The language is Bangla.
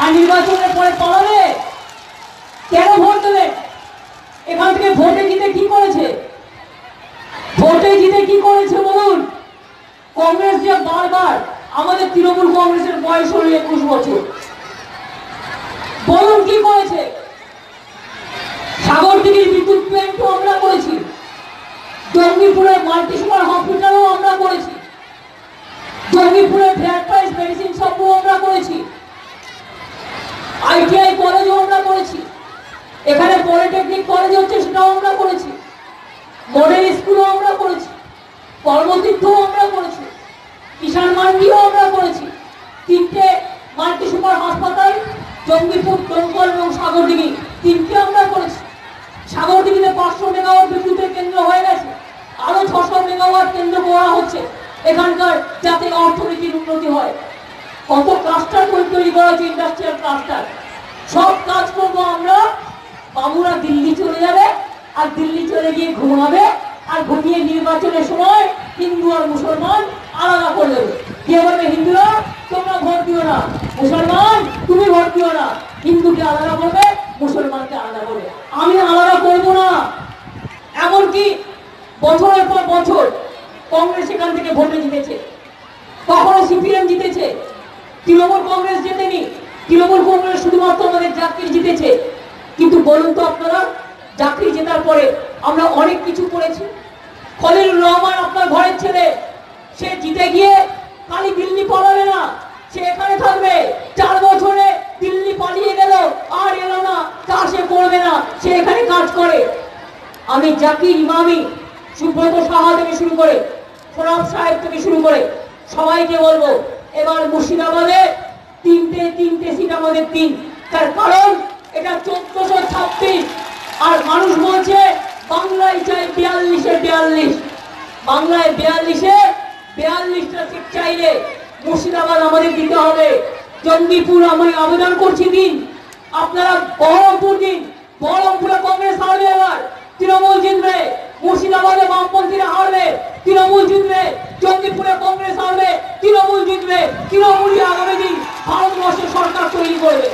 আর নির্বাচনের পরে পালাবে? কেন ভোট দেবে? এখান থেকে ভোটে জিতে কি করেছে? ভোটে জিতে কি করেছে বলুন? কংগ্রেস যে বারবার আমাদের তৃণমূল কংগ্রেসের বয়স হলো একুশ বছর। বলুন কি করেছে? সাগর দিঘির বিদ্যুৎ প্ল্যান্টও আমরা করেছি। জঙ্গিপুরের মাল্টি সুপার হসপিটালও আমরা করেছি। জঙ্গিপুরের ফ্ল্যাট প্রাইস মেডিসিন সবও আমরা করেছি। আইটিআই কলেজও আমরা করেছি। এখানে পলিটেকনিক কলেজ হচ্ছে সেটাও আমরা করেছি। মডেল স্কুলও আমরা করেছি। কর্মতীর্থও আমরা করেছি। কিষাণ মান্ডিও আমরা করেছি। তিনটে মাল্টি সুপার হাসপাতাল, জঙ্গিপুর, দমকল এবং সাগরদিঘি তিনটে আমরা করেছি। সাগরদিঘিতে পাঁচশো মেগাওয়াট বিদ্যুতের কেন্দ্র হয়ে গেছে। আরও ছশো মেগাওয়াট কেন্দ্র করা হচ্ছে। এখানকার যাতে অর্থনীতির উন্নতি হয়। কত ক্লাস্টার তৈরি করা হয়েছে ইন্ডাস্ট্রিয়াল ক্লাস্টার সব কাজ করব আমরা। বাবুরা দিল্লি চলে যাবে, আর দিল্লি চলে গিয়ে ঘুমাবে, আর ঘুমিয়ে নির্বাচনের সময় হিন্দু আর মুসলমান আলাদা করে দেবে। কে বলবে হিন্দুরা? তোমরা ভোট দিও না। মুসলমান, তুমি ভোট দিও না। হিন্দুকে আলাদা করবে, মুসলমানকে আলাদা করবে। আমি আলাদা করব না। এমনকি বছরের পর বছর কংগ্রেস এখান থেকে ভোটে জিতেছে। কখনো সিপিএম জিতেছে। তৃণমূল কংগ্রেস জেতেনি। তৃণমূল কংগ্রেস শুধুমাত্র আমাদের জাতির জিতেছে। কিন্তু বলুন তো আপনারা চাকরি জেতার পরে আমরা অনেক কিছু করেছি। খলিল রহমান আপনার ঘরের ছেলে, সে জিতে গিয়ে খালি দিল্লি পালাবে না, সে এখানে থাকবে। চার বছরে দিল্লি পালিয়ে গেল, আর এলো না, তা সে করবে না, সে এখানে কাজ করে। আমি জাকির ইমামি, সুব্রত সাহা থেকে শুরু করে সোনাব সাহেব থেকে শুরু করে, সবাইকে বলব এবার মুর্শিদাবাদে তিনটে তিনটে সিট আমাদের তিন। তার কারণ, এটা চোদ্দশো ছাব্বিশ আর মানুষ বলছে, বাংলায় চাই বিয়াল্লিশে বিয়াল্লিশ। বাংলায় বিয়াল্লিশে বিয়াল্লিশটা সিট চাইলে মুর্শিদাবাদ আমাদের দিতে হবে। জঙ্গিপুর আমি আবেদন করছি দিন। আপনারা বহরমপুর দিন। বহরমপুরে কংগ্রেস হারবে এবার। তৃণমূল জিতবে। মুর্শিদাবাদে বামপন্থীরা হারবে। চন্দ্রপুরে কংগ্রেস আসবে তৃণমূল জিতবে তৃণমূলই আগামী দিন ভারতবর্ষে সরকার তৈরি করবে।